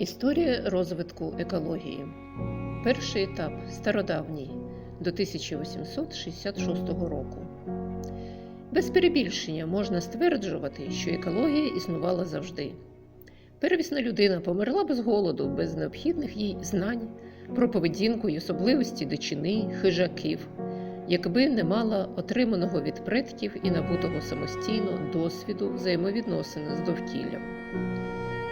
Історія розвитку екології. Перший етап стародавній до 1866 року. Без перебільшення можна стверджувати, що екологія існувала завжди. Первісна людина померла без голоду, без необхідних їй знань про поведінку й особливості дичини, хижаків, якби не мала отриманого від предків і набутого самостійно досвіду взаємовідносини з довкіллям.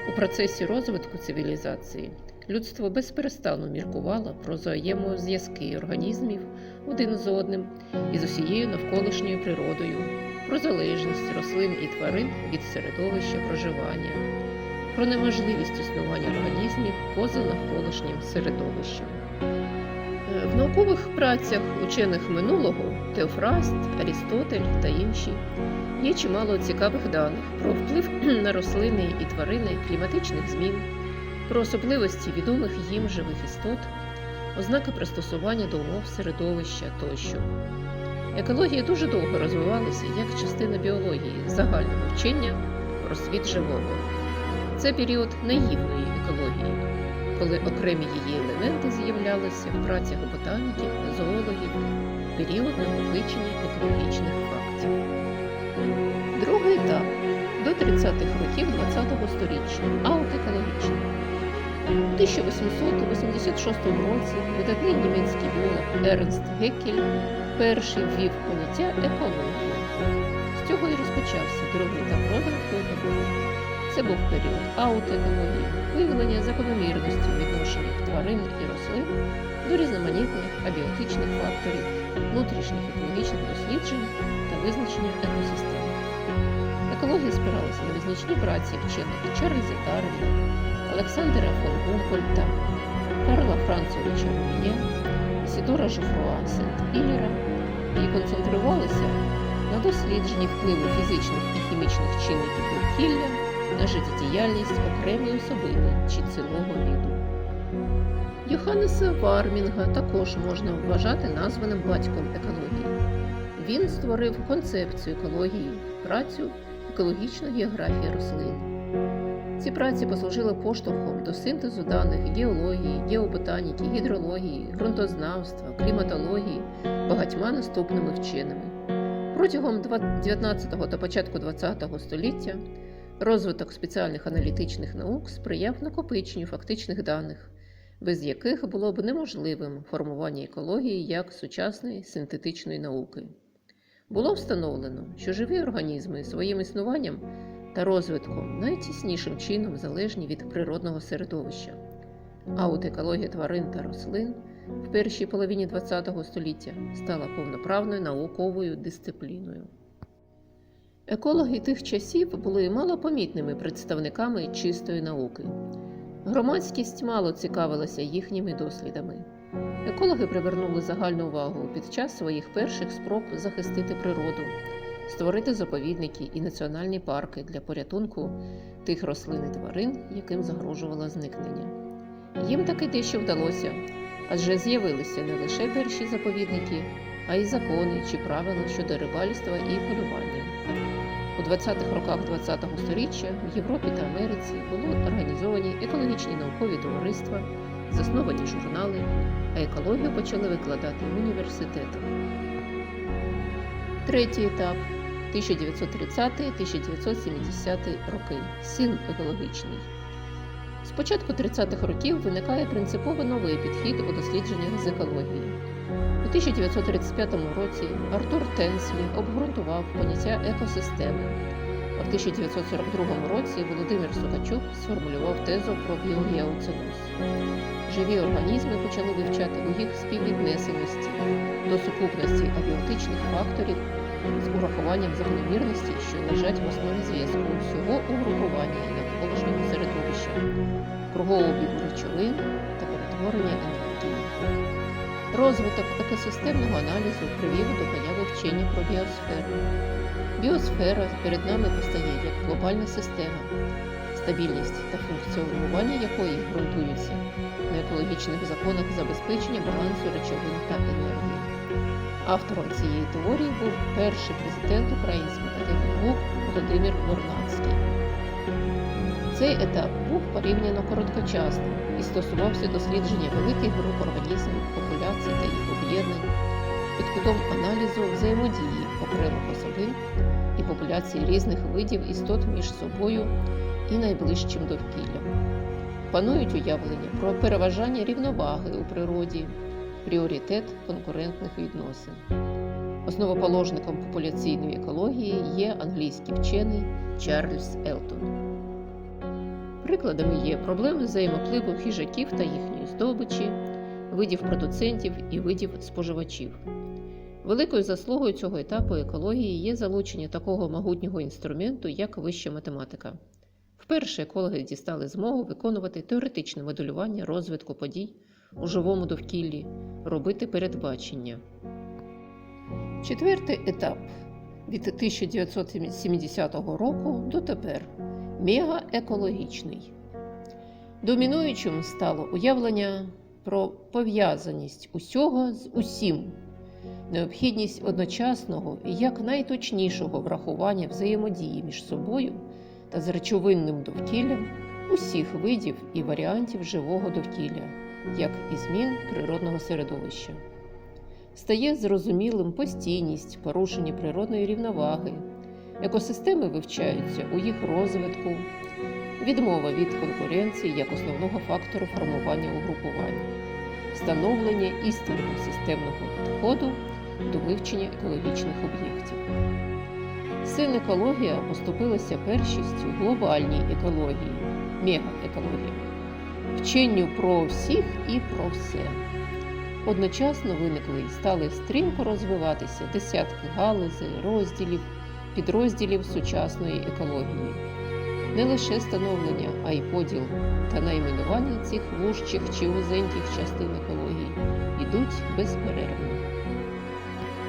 У процесі розвитку цивілізації людство безперестану міркувало про взаємозв'язки організмів один з одним і з усією навколишньою природою, про залежність рослин і тварин від середовища проживання, про неможливість існування організмів поза навколишнім середовищем. Наукових працях учених минулого Теофраст, Арістотель та інші є чимало цікавих даних про вплив на рослини і тварини кліматичних змін, про особливості відомих їм живих істот, ознаки пристосування до умов середовища тощо. Екологія дуже довго розвивалася як частина біології, загального вчення про світ живого. Це період наївної екології, коли окремі її елементи з'являлися в працях ботаніків, зоологів, період накопичення екологічних фактів. Другий етап до 30-х років ХХ століття аутекологічний. У 1886 році видатний німецький біолог Ернст Геккель перший ввів поняття екології. З цього і розпочався другий етап розвитку екології. Це був період аутоекології, виявлення закономірності в відношеннях тварин і рослин до різноманітних абіотичних факторів, внутрішніх екологічних досліджень та визначення екосистем. Екологія спиралася на визначні праці вчених Чарльза Дарвіна, Олександра фон Гумпольта, Карла Францовича Руміє, Сідора Жофруа Сент-Іллера і концентрувалися на дослідженні впливу фізичних і хімічних чинників довкілля на життєдіяльність окремої особини чи цілого виду. Йоханнеса Вармінга також можна вважати названим батьком екології. Він створив концепцію екології, працю екологічна географія рослин. Ці праці послужили поштовхом до синтезу даних геології, геоботаніки, гідрології, ґрунтознавства, кліматології багатьма наступними вченими. Протягом 19 та початку ХХ століття розвиток спеціальних аналітичних наук сприяв накопиченню фактичних даних, без яких було б неможливим формування екології як сучасної синтетичної науки. Було встановлено, що живі організми своїм існуванням та розвитком найтіснішим чином залежні від природного середовища. А от екологія тварин та рослин в першій половині ХХ століття стала повноправною науковою дисципліною. Екологи тих часів були малопомітними представниками чистої науки. Громадськість мало цікавилася їхніми дослідами. Екологи привернули загальну увагу під час своїх перших спроб захистити природу, створити заповідники і національні парки для порятунку тих рослин і тварин, яким загрожувало зникнення. Їм таки дещо вдалося, адже з'явилися не лише перші заповідники, а й закони чи правила щодо рибальства і полювання. У 20-х роках ХХ століття в Європі та Америці були організовані екологічні наукові товариства, засновані журнали, а екологію почали викладати в університетах. Третій етап 1930-1970 роки син екологічний. З початку 30-х років виникає принципово новий підхід у дослідженнях з екології. У 1935 році Артур Тенслі обґрунтував поняття екосистеми. А в 1942 році Володимир Сукачук сформулював тезу про біогеоценоз. Живі організми почали вивчати у їх співвіднесеності до сукупності абіотичних факторів з урахуванням закономірностей, що лежать в основі зв'язку всього угрупування навколишнього середовища, кругообігу речовин та перетворення енергії. Розвиток екосистемного аналізу привів до появи вчення про біосферу. Біосфера перед нами постає як глобальна система, стабільність та функціонування якої ґрунтуються на екологічних законах забезпечення балансу речовин та енергії. Автором цієї теорії був перший президент Української академії наук Володимир Вернадський. Цей етап був порівняно короткочасним і стосувався дослідження великих груп організмів, популяцій та їх об'єднань під кутом аналізу взаємодії окремих особин і популяцій різних видів істот між собою і найближчим довкіллям. Панують уявлення про переважання рівноваги у природі, пріоритет конкурентних відносин. Основоположником популяційної екології є англійський вчений Чарльз Елтон. Прикладами є проблеми взаємопливу хижаків та їхньої здобичі, видів продуцентів і видів споживачів. Великою заслугою цього етапу екології є залучення такого могутнього інструменту, як вища математика. Вперше екологи дістали змогу виконувати теоретичне моделювання розвитку подій у живому довкіллі, робити передбачення. Четвертий етап від 1970 року до тепер мегаекологічний. Домінуючим стало уявлення про пов'язаність усього з усім, необхідність одночасного і якнайточнішого врахування взаємодії між собою та з речовинним довкіллям усіх видів і варіантів живого довкілля, як і змін природного середовища. Стає зрозумілим постійність порушення природної рівноваги, екосистеми вивчаються у їх розвитку, відмова від конкуренції як основного фактору формування угрупування, встановлення істинного системного підходу до вивчення екологічних об'єктів. Син екологія поступилася першістю глобальній екології, мегаекології, вченню про всіх і про все. Одночасно виникли і стали стрімко розвиватися десятки галузей, розділів, підрозділів сучасної екології. Не лише становлення, а й поділ та найменування цих вужчих чи вузеньких частин екології йдуть безперервно.